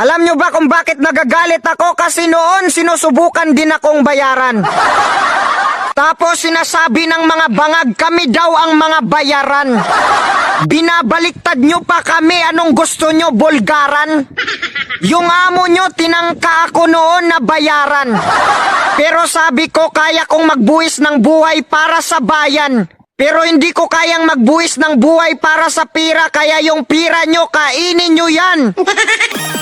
Alam nyo ba kung bakit nagagalit ako? Kasi noon sinusubukan din akong bayaran. Tapos sinasabi ng mga bangag kami daw ang mga bayaran. Binabaliktad nyo pa kami anong gusto nyo, bulgaran. Yung amo nyo, tinangka ako noon na bayaran. Pero sabi ko, kaya kong magbuwis ng buhay para sa bayan. Pero hindi ko kayang magbuwis ng buhay para sa pira, kaya yung pira nyo, kainin nyo yan.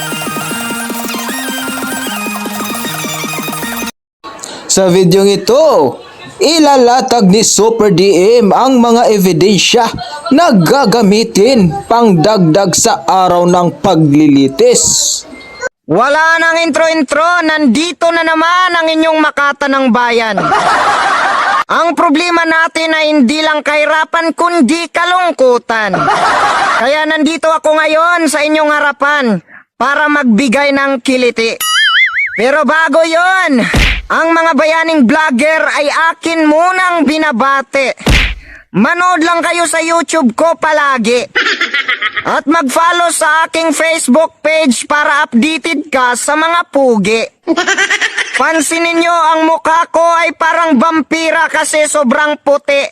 Sa video ito, ilalatag ni Super DM ang mga ebidensya na gagamitin pang dagdag sa araw ng paglilitis. Wala nang intro-intro, nandito na naman ang inyong makata ng bayan. Ang problema natin ay hindi lang kahirapan kundi kalungkutan. Kaya nandito ako ngayon sa inyong harapan para magbigay ng kiliti. Pero bago yon, ang mga bayaning vlogger ay akin munang binabate. Manood lang kayo sa YouTube ko palagi. At mag-follow sa aking Facebook page para updated ka sa mga pugi. Pansinin nyo, ang mukha ko ay parang vampira kasi sobrang puti.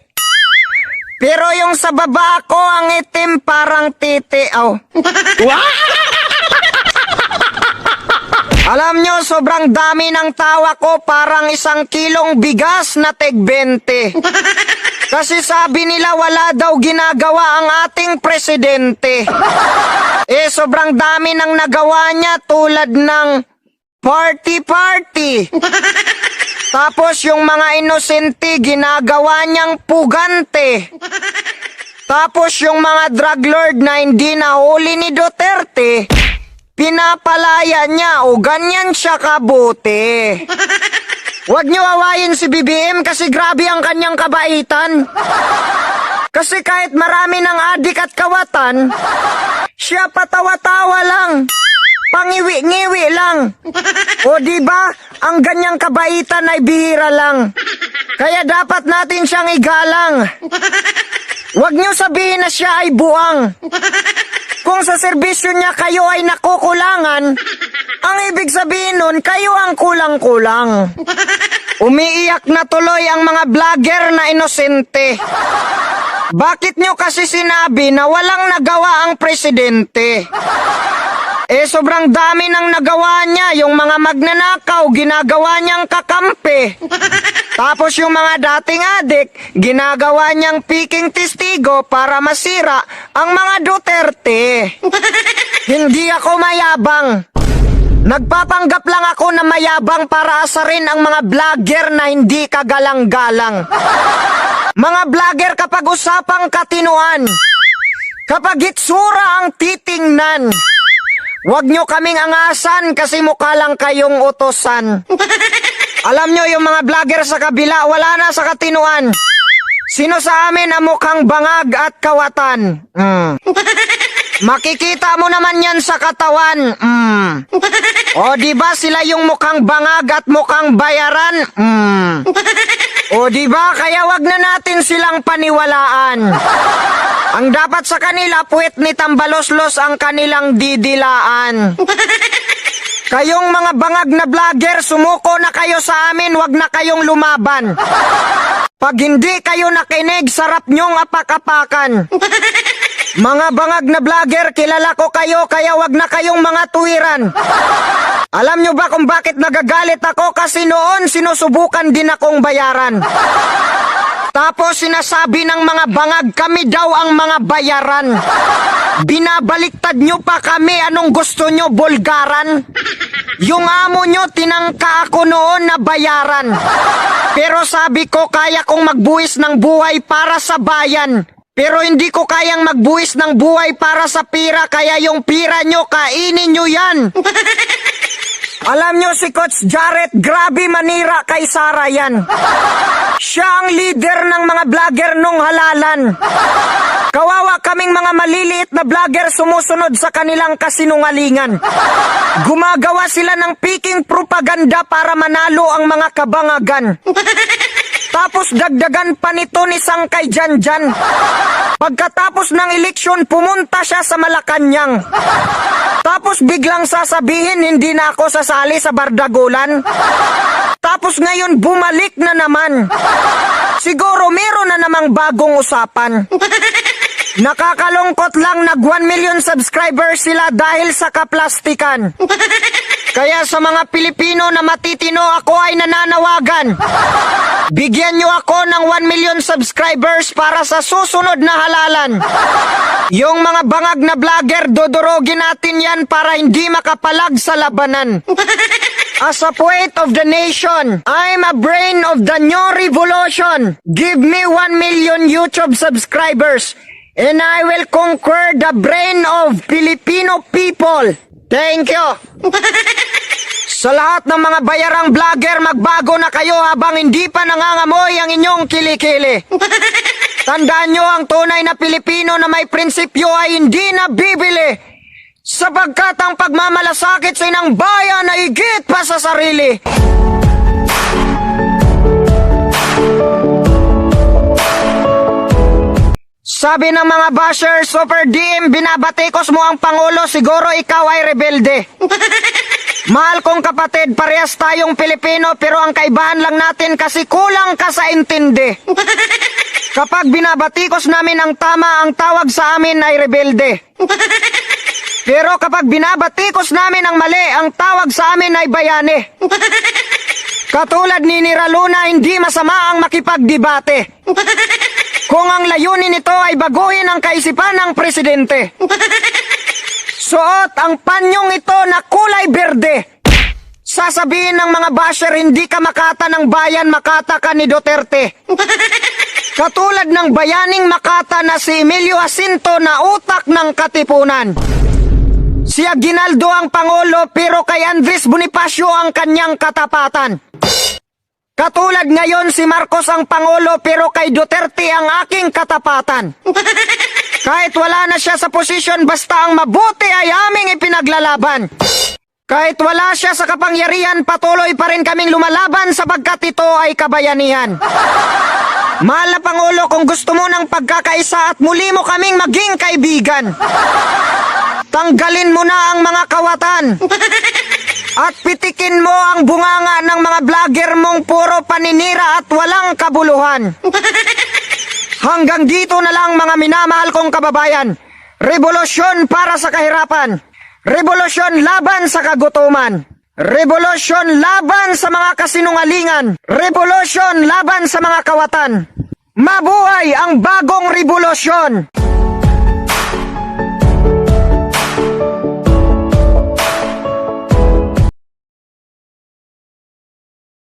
Pero yung sa baba ko, ang itim parang titi. Oh. Alam nyo, sobrang dami ng tawa ko parang isang kilong bigas na teg 20. Kasi sabi nila wala daw ginagawa ang ating presidente. Eh, sobrang dami ng nagawa niya tulad ng party-party. Tapos yung mga inosente, ginagawa niyang pugante. Tapos yung mga drug lord na hindi nahuli ni Duterte, pinapalaya niya o ganyan siya kabuti. Huwag niyo awayin si BBM kasi grabe ang kanyang kabaitan. Kasi kahit marami ng adik at kawatan, siya patawa-tawa lang. Pangiwi-ngiwi lang. O di ba? Ang ganyang kabaitan ay bihira lang. Kaya dapat natin siyang igalang. Huwag niyo sabihin na siya ay buang. Kung sa serbisyo niya kayo ay nakukulangan, ang ibig sabihin nun, kayo ang kulang-kulang. Umiiyak na tuloy ang mga vlogger na inosente. Bakit nyo kasi sinabi na walang nagawa ang presidente? Eh sobrang dami nang nagawa niya, yung mga magnanakaw, ginagawa niyang kakampi. Tapos yung mga dating adik, ginagawa niyang piking testigo para masira ang mga Duterte. Hindi ako mayabang. Nagpapanggap lang ako na mayabang para asarin ang mga vlogger na hindi kagalang-galang. Mga vlogger kapag usapang katinuan, kapag itsura ang titingnan, Huwag nyo kaming angasan kasi mukha lang kayong utosan. Alam nyo yung mga vlogger sa kabila, wala na sa katinuan. Sino sa amin ang mukhang bangag at kawatan? Mm. Makikita mo naman yan sa katawan. Mm. O di ba sila yung mukhang bangag at mukhang bayaran? Mm. O di ba kaya wag na natin silang paniwalaan. Ang dapat sa kanila, puwet ni Tambaloslos ang kanilang didilaan. Kayong mga bangag na vlogger, sumuko na kayo sa amin, wag na kayong lumaban. Pag hindi kayo nakinig, sarap nyong apak-apakan. Mga bangag na vlogger, kilala ko kayo, kaya wag na kayong mga tuwiran. Alam nyo ba kung bakit nagagalit ako? Kasi noon sinusubukan din akong bayaran. Tapos sinasabi ng mga bangag kami daw ang mga bayaran. Binabaliktad nyo pa kami anong gusto nyo, bulgaran. Yung amo nyo, tinangka ako noon na bayaran. Pero sabi ko, kaya kong magbuwis ng buhay para sa bayan. Pero hindi ko kayang magbuwis ng buhay para sa pira, kaya yung pira nyo, kainin nyo yan. Alam nyo si Coach Jarrett, grabe manira kay Sara yan. Siya ang leader ng mga vlogger nung halalan. Kawawa kaming mga maliliit na vlogger sumusunod sa kanilang kasinungalingan. Gumagawa sila ng piking propaganda para manalo ang mga kabangagan. Tapos dagdagan pa nito ni Sangkay Janjan. Pagkatapos ng eleksyon, pumunta siya sa Malacanang. Tapos biglang sasabihin hindi na ako sasali sa Bardagulan. Tapos ngayon bumalik na naman. Siguro meron na namang bagong usapan. Nakakalungkot lang nag 1 million subscribers sila dahil sa kaplastikan. Kaya sa mga Pilipino na matitino ako ay nananawagan. Bigyan nyo ako ng 1 million subscribers para sa susunod na halalan. Yung mga bangag na vlogger, dodorogin natin yan para hindi makapalag sa labanan. As a poet of the nation, I'm a brain of the new revolution. Give me 1 million YouTube subscribers and I will conquer the brain of Filipino people. Thank you. Sa lahat ng mga bayarang vlogger, magbago na kayo habang hindi pa nangangamoy ang inyong kilikili. Tandaan nyo ang tunay na Pilipino na may prinsipyo ay hindi na bibili. Sapagkat ang pagmamalasakit sa inang bayan ay higit pa sa sarili. Sabi ng mga basher, Super DM, binabatikos mo ang Pangulo, siguro ikaw ay rebelde. Mahal kong kapatid, parehas tayong Pilipino pero ang kaibahan lang natin kasi kulang ka sa intindi. Kapag binabatikos namin ang tama, ang tawag sa amin ay rebelde. Pero kapag binabatikos namin ang mali, ang tawag sa amin ay bayani. Katulad ni Nira Luna, hindi masama ang makipagdebate. Kung ang layunin nito ay baguhin ang kaisipan ng presidente. Suot ang panyong ito na kulay berde. Sasabihin ng mga basher, hindi ka makata ng bayan, makata ka ni Duterte. Katulad ng bayaning makata na si Emilio Jacinto na utak ng katipunan. Si Aguinaldo ang Pangulo pero kay Andres Bonifacio ang kanyang katapatan. Katulad ngayon si Marcos ang Pangulo pero kay Duterte ang aking katapatan. Kahit wala na siya sa posisyon basta ang mabuti ay aming ipinaglalaban. Kahit wala siya sa kapangyarihan patuloy pa rin kaming lumalaban sapagkat ito ay kabayanihan. Mahal na Pangulo kung gusto mo ng pagkakaisa at muli mo kaming maging kaibigan. Tanggalin mo na ang mga kawatan. At pitikin mo ang bunganga ng mga vlogger mong puro paninira at walang kabuluhan. Hanggang dito na lang mga minamahal kong kababayan. Revolusyon para sa kahirapan. Revolusyon laban sa kagutuman. Revolusyon laban sa mga kasinungalingan. Revolusyon laban sa mga kawatan. Mabuhay ang bagong revolusyon!